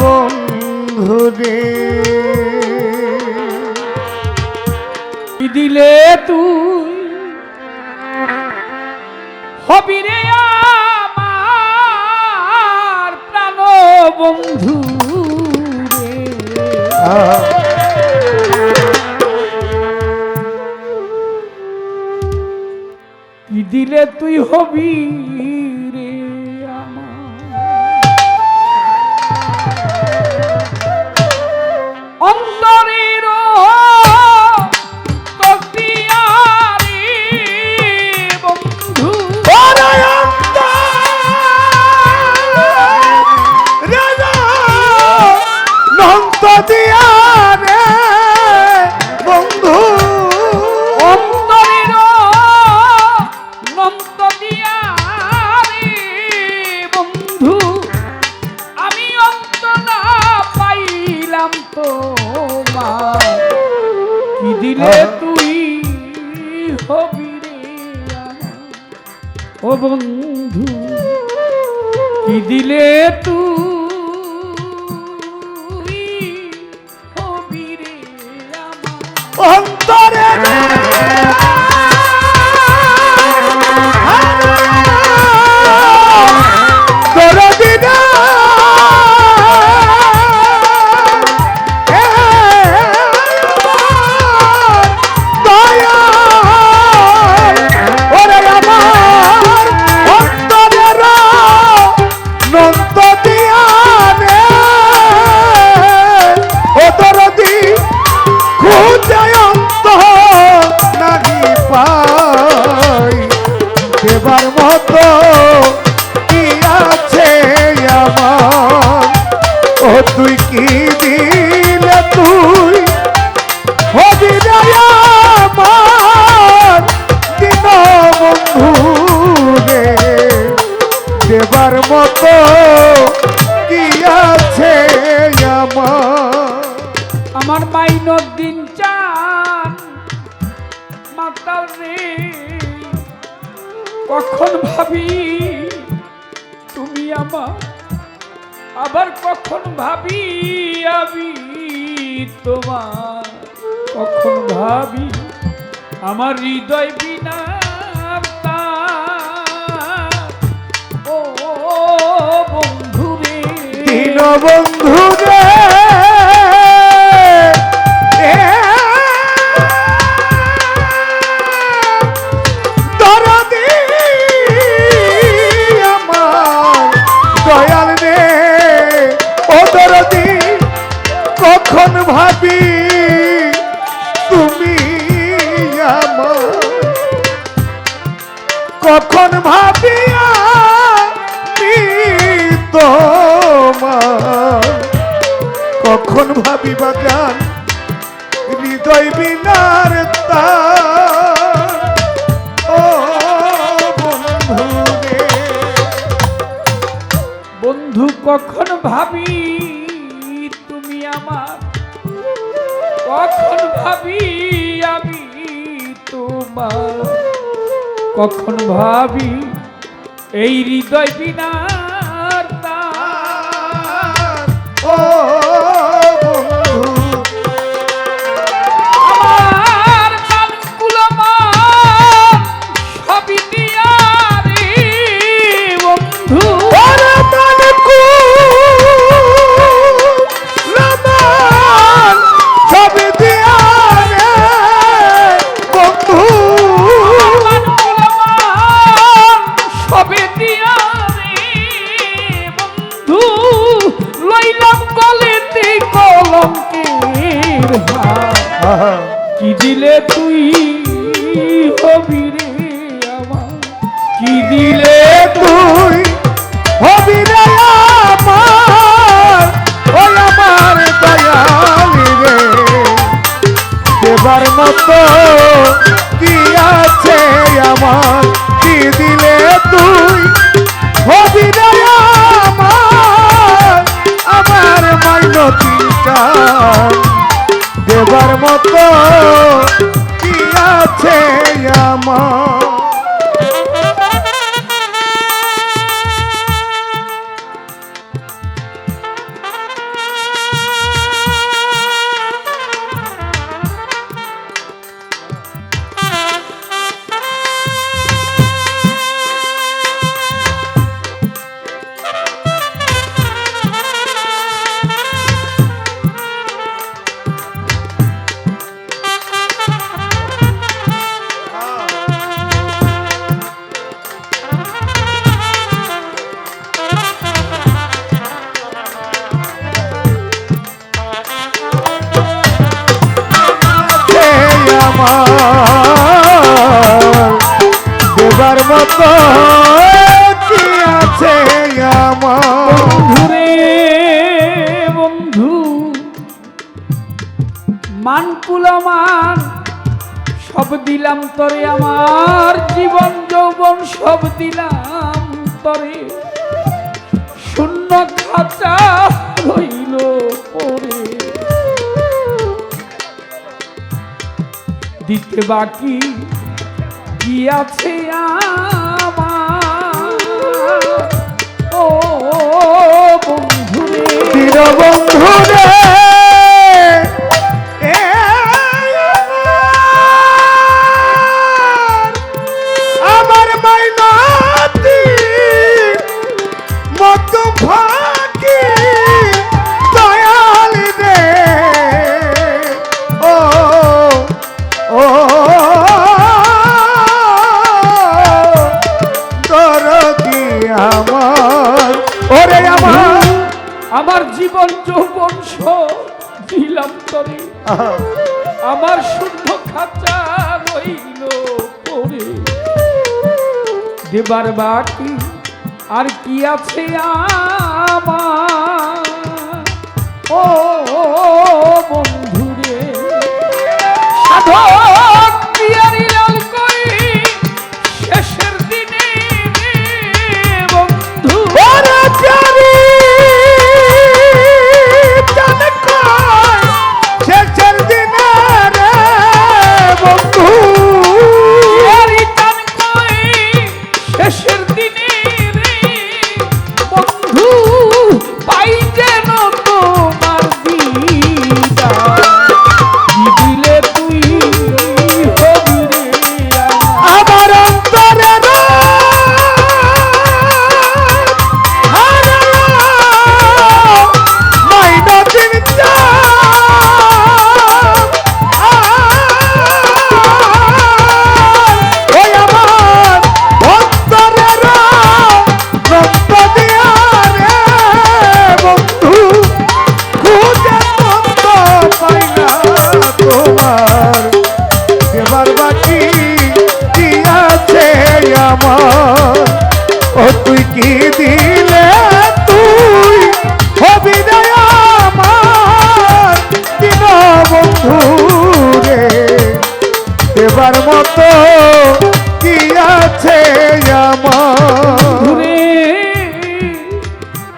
বন্ধুরে। দিলে তুই হবি রে আমার প্রাণ বন্ধু দিলে তুই হবি তুমি আমার আবার কখন ভাবি আমি তোমার? কখন ভাবি আমার হৃদয় বিনা ও বন্ধু রে বন্ধু তখন ভাবিয়া তোমার, কখন ভাবিবা জান, হৃদয় বিনার তা বন্ধু, কখন ভাবি তুমি আমার? কখন ভাবি আমি তোমার? কখন ভাবি এই হৃদয় বিনা মান সব দিলাম তরে আমার জীবন যৌবন, সব দিলাম তরে। শূন্য খাঁচা রইল পরে। দিতে বাকি কি আছে আমার? ও আমার জীবন যৌবন দিলাম তরে আমার শুদ্ধ খাঁচা রইল পরে দেবার বাকি আর কি আছে আমার ও বন্ধুরে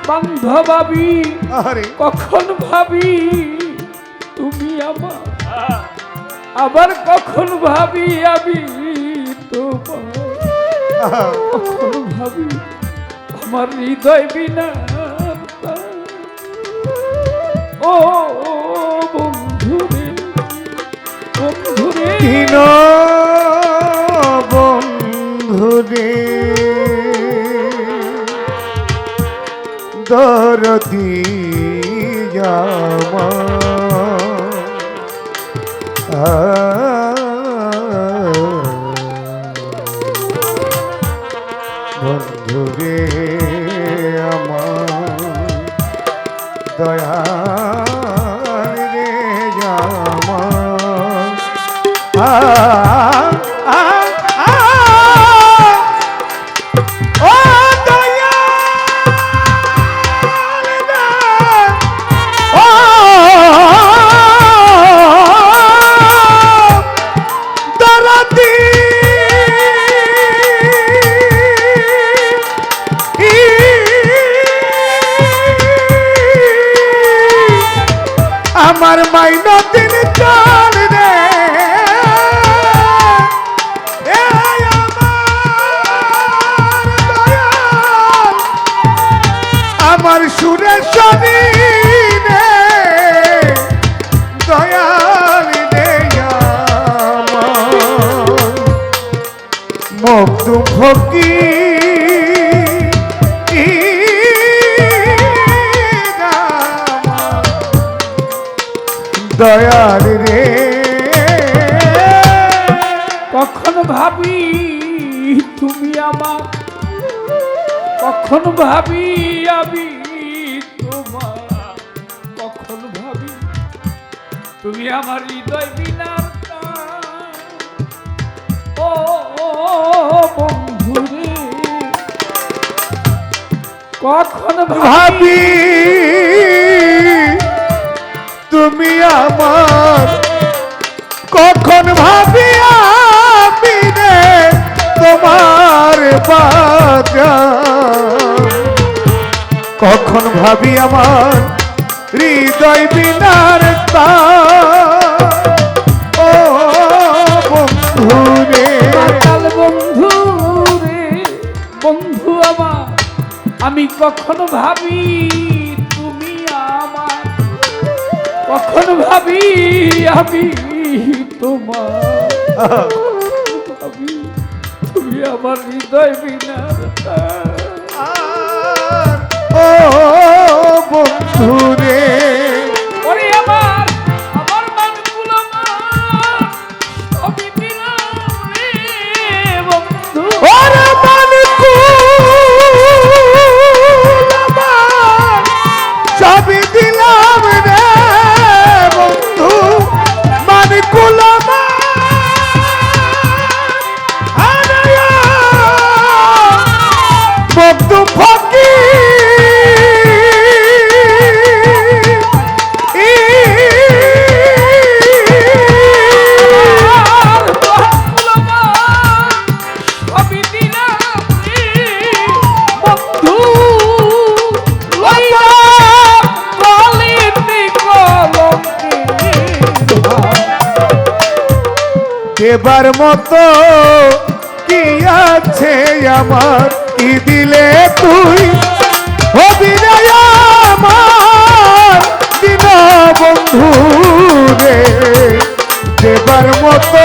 বান্ধবাবি আরে কখন ভাবি তুমি আমার? আবার কখন ভাবি আমি তোমার? কখন ভাবি আমার হৃদয় বিনা ও বন্ধুরে বন্ধুরে। দরদি জামা দিন দয়াল রে। কখন ভাবি তুমি আমার? কখন ভাবি আমি তোমার? কখন ভাবি তুমি আমার হৃদয় বিনার টান। বন্ধু রে কখন ভাবি তুমি আমার। কখন ভাবি আমি রে তোমার বাজার? কখন ভাবি আমার হৃদয় বিনার তার। ও বন্ধু রে। বন্ধু রে, বন্ধু আমার, আমি কখন ভাবি কখন ভাবি আমি তোমার? ভাবি তুমি আমার হৃদয় বিনা ও বন্ধু দেবার মতো কি আছে আমার? কি দিলে তুই? আমার দিন বন্ধু রে। দেবার মতো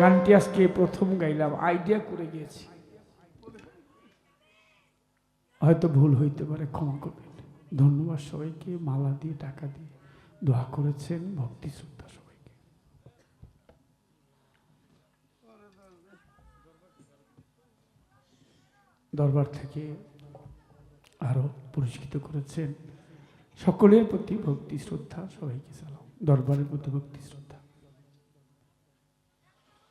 গানটি আজকে প্রথম গাইলাম আইডিয়া করে গিয়েছি হয়তো ভুল হইতে পারে, ক্ষমা করবেন। ধন্যবাদ সবাইকে, মালা দিয়ে, টাকা দিয়ে দোয়া করেছেন ভক্তি শ্রদ্ধা সবাইকে। দরবার থেকে আরও পুরস্কৃত করেছেন। সকলের প্রতি ভক্তি শ্রদ্ধা সবাইকে সালাম। দরবারের প্রতি ভক্তি শ্রদ্ধা।